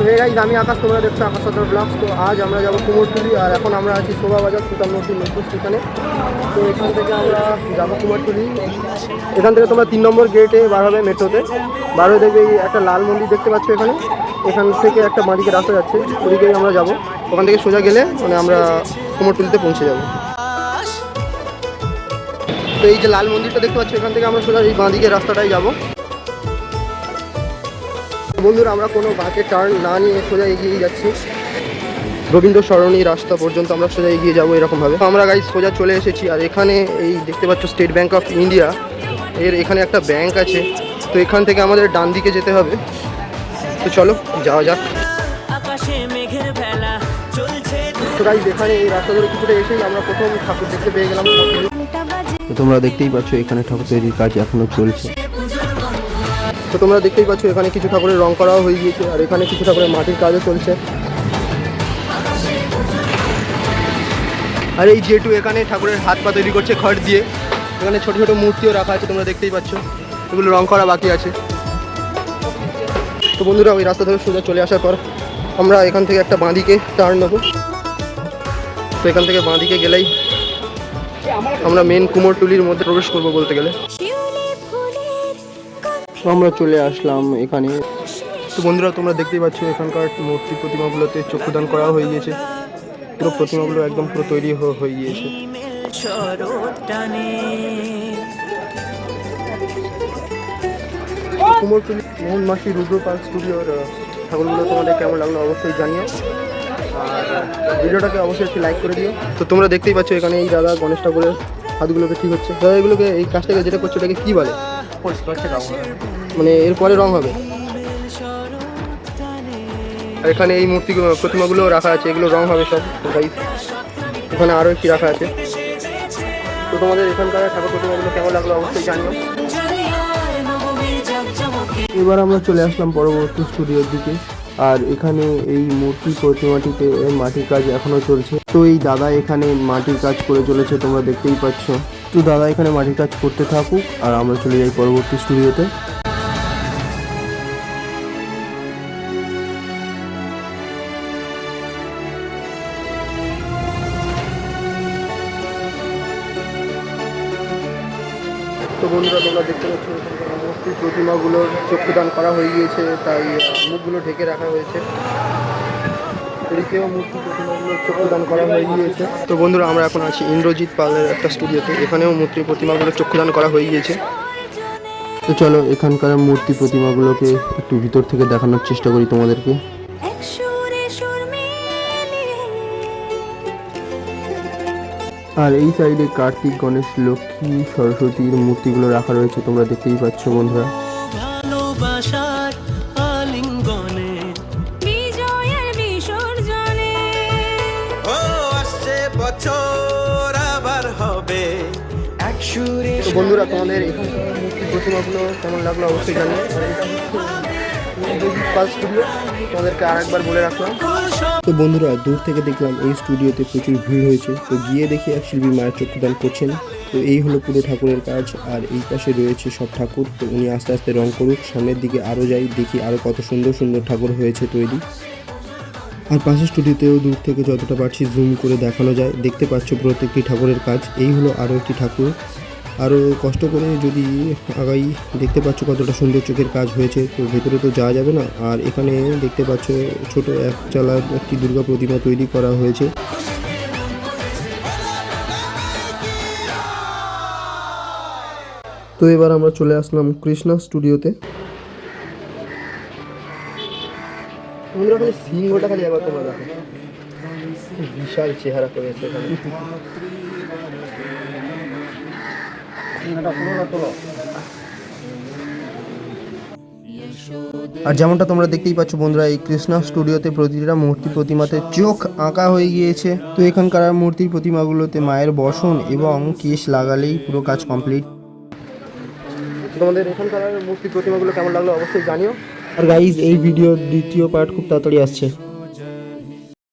তো গাইজ আমি আকাশ, তোমরা দেখছ আকাশ সদর ব্লগস। তো আজ আমরা যাব কুমোরটুলি, আর এখন আমরা আছি শোভা বাজার সুতানমূর্তি মেট্রো স্টেশনে। তো এখান থেকে আমরা যাব কুমোরটুলি। এখান থেকে তোমরা তিন নম্বর গেটে বার হবে মেট্রোতে। বার হয়ে দেখবে একটা লাল মন্দির দেখতে পাচ্ছ এখানে। এখান থেকে একটা বাঁদিকে রাস্তা যাচ্ছে, ওদিকেই আমরা যাব। ওখান থেকে সোজা গেলে মানে আমরা কুমোরটুলিতে পৌঁছে যাব। তো এই যে লাল মন্দিরটা দেখতে পাচ্ছ, এখান থেকে আমরা সোজা এই বাঁদিকে রাস্তাটাই যাব। বন্ধুরা আমরা কোনো বাঁকে টার্ন না নিয়ে সোজা এগিয়ে যাচ্ছি। রবীন্দ্র সরণী রাস্তা পর্যন্ত আমরা সোজা এগিয়ে যাব এরকমভাবে। আমরা গাইজ সোজা চলে এসেছি আর এখানে এই দেখতে পাচ্ছ স্টেট ব্যাঙ্ক অফ ইন্ডিয়া এর এখানে একটা ব্যাংক আছে। তো এখান থেকে আমাদের ডান দিকে যেতে হবে। তো চলো যাওয়া যাক। তো গাইজ এখানে এই রাস্তা ধরে কিছুটা এসেই আমরা প্রথম ঠাকুর দেখতে পেয়ে গেলাম। তো তোমরা দেখতেই পাচ্ছ এখানে ঠাকুর তৈরির কাজ এখনও চলছে। তো তোমরা দেখতেই পাচ্ছ, এখানে কিছু ঠাকুরের রং করাও হয়ে গিয়েছে, আর এখানে কিছু ঠাকুরের মাটির কাজও চলছে। আর এই জেটু এখানে ঠাকুরের হাত পা তৈরি করছে খড় দিয়ে। এখানে ছোট ছোট মূর্তিও রাখা আছে, তোমরা দেখতেই পাচ্ছ। এগুলো রং করা বাকি আছে। তো বন্ধুরা, ওই রাস্তা ধরে সোজা চলে আসার পর আমরা এখান থেকে একটা বাঁদিকে টার্ন নেব। তো এখান থেকে বাঁদিকে গেলেই আমরা মেন কুমোরটুলির মধ্যে প্রবেশ করব বলতে গেলে। আমরা চলে আসলাম এখানে। তো বন্ধুরা, তোমরা দেখতেই পাচ্ছ এখানকার মূর্তি প্রতিমাগুলোতে চক্ষুদান করা হয়ে গিয়েছে। পুরো প্রতিমাগুলো একদম পুরো তৈরি হয়ে গিয়েছে। কুমোরটুলি মোহন মাসি রুদ্র পার্ক স্টুডিওর ঠাকুরগুলো তোমাদের কেমন লাগল অবশ্যই জানিও। আর ভিডিওটাকে অবশ্যই একটু লাইক করে দিও। তো তোমরা দেখতেই পাচ্ছ এখানে এই দাদা গণেশ ঠাকুরের হাতগুলোকে ঠিক হচ্ছে। দাদা এগুলোকে এই কাজটাকে যেটা করছে ওটাকে কী বলে? মানে এরপরে রং হবে? আর এখানে এই মূর্তি প্রতিমাগুলো রাখা আছে এগুলো রং হবে সব গাইস এখানে আরও একটি রাখা আছে। তো তোমাদের এখানকার ঠাকুর প্রতিমাগুলো কেমন লাগল অবশ্যই জানিও। এবার আমরা চলে আসলাম পরবর্তী স্টুডিওর দিকে। আর এখানে এই মূর্তি প্রতিমাটিতে মাটির কাজ এখনও চলছে। তো এই দাদা এখানে মাটির কাজ করে চলেছে, তোমরা দেখতেই পাচ্ছ। তো দাদা এখানে মাটির কাজ করতে থাকুক, আর আমরা চলে যাই পরবর্তী স্টুডিওতে তো বন্ধুরা তোমরা দেখতে পাচ্ছ মূর্তি প্রতিমাগুলোর চক্ষুদান করা হয়ে গিয়েছে, তাই মুখগুলো ঢেকে রাখা হয়েছে। মূর্তি প্রতিমাগুলোর চক্ষুদান করা হয়ে গিয়েছে। তো বন্ধুরা, আমরা এখন আছি ইন্দ্রজিৎ পালের একটা স্টুডিওতে। এখানেও মূর্তি প্রতিমাগুলোর চক্ষুদান করা হয়ে গিয়েছে। তো চলো, এখানকার মূর্তি প্রতিমাগুলোকে একটু ভিতর থেকে দেখানোর চেষ্টা করি তোমাদেরকে। আর এই সাইডে কার্তিক গণেশ লক্ষ্মী সরস্বতীর মূর্তিগুলো রাখা রয়েছে তোমরা দেখতেই পাচ্ছ বন্ধুরা। ভালোবাসার আলিঙ্গনে বিজয়ের বিসর্জনে। ও আসছে বছর আবার হবে। এক সুরে বন্ধুরা তোমাদের এখানকার মূর্তি প্রতিমাগুলো কেমন লাগল অবশ্যই জানিও। তোমাদেরকে আরেকবার বলে রাখলাম। তো বন্ধুরা, দূর থেকে দেখলাম এই স্টুডিওতে প্রচুর ভিড় হয়েছে। তো গিয়ে দেখি এক শিল্পী মায়ের চক্ষুদান করছেন। তো এই হলো পুরো ঠাকুরের কাজ। আর এই পাশে রয়েছে সব ঠাকুর। তো উনি আস্তে আস্তে রং করুক, সামনের দিকে আরও যাই, দেখি আরও কত সুন্দর সুন্দর ঠাকুর হয়েছে তৈরি। আর পাশের স্টুডিওতেও দূর থেকে যতটা পারছি জুম করে দেখানো যায়। দেখতে পাচ্ছ প্রত্যেকটি ঠাকুরের কাজ। এই হলো আরও একটি ঠাকুর। আরও কষ্ট করে যদি আগাই দেখতে পাচ্ছ কতটা সুন্দর চোখের কাজ হয়েছে, তো ভেতরে তো যাওয়া যাবে না। আর এখানে দেখতে পাচ্ছ ছোট এক চালার একটি দুর্গা প্রতিমা তৈরি করা হয়েছে। তো এবার আমরা চলে আসলাম কৃষ্ণা স্টুডিওতে। বিশাল চেহারা করেছে আর যেমনটা তোমরা দেখতেই পাচ্ছ বন্ধুরা এই কৃষ্ণা স্টুডিওতে প্রতিটা মূর্তি প্রতিমাতে চোখ আঁকা হয়ে গিয়েছে। তো এখানকার মূর্তির প্রতিমাগুলোতে মায়ের বসন এবং কেশ লাগালেই পুরো কাজ কমপ্লিট তোমাদের এখানকার মূর্তি প্রতিমাগুলো কেমন লাগল অবশ্যই জানিও। আর গাইজ এই ভিডিওর দ্বিতীয় পার্ট খুব তাড়াতাড়ি আসছে।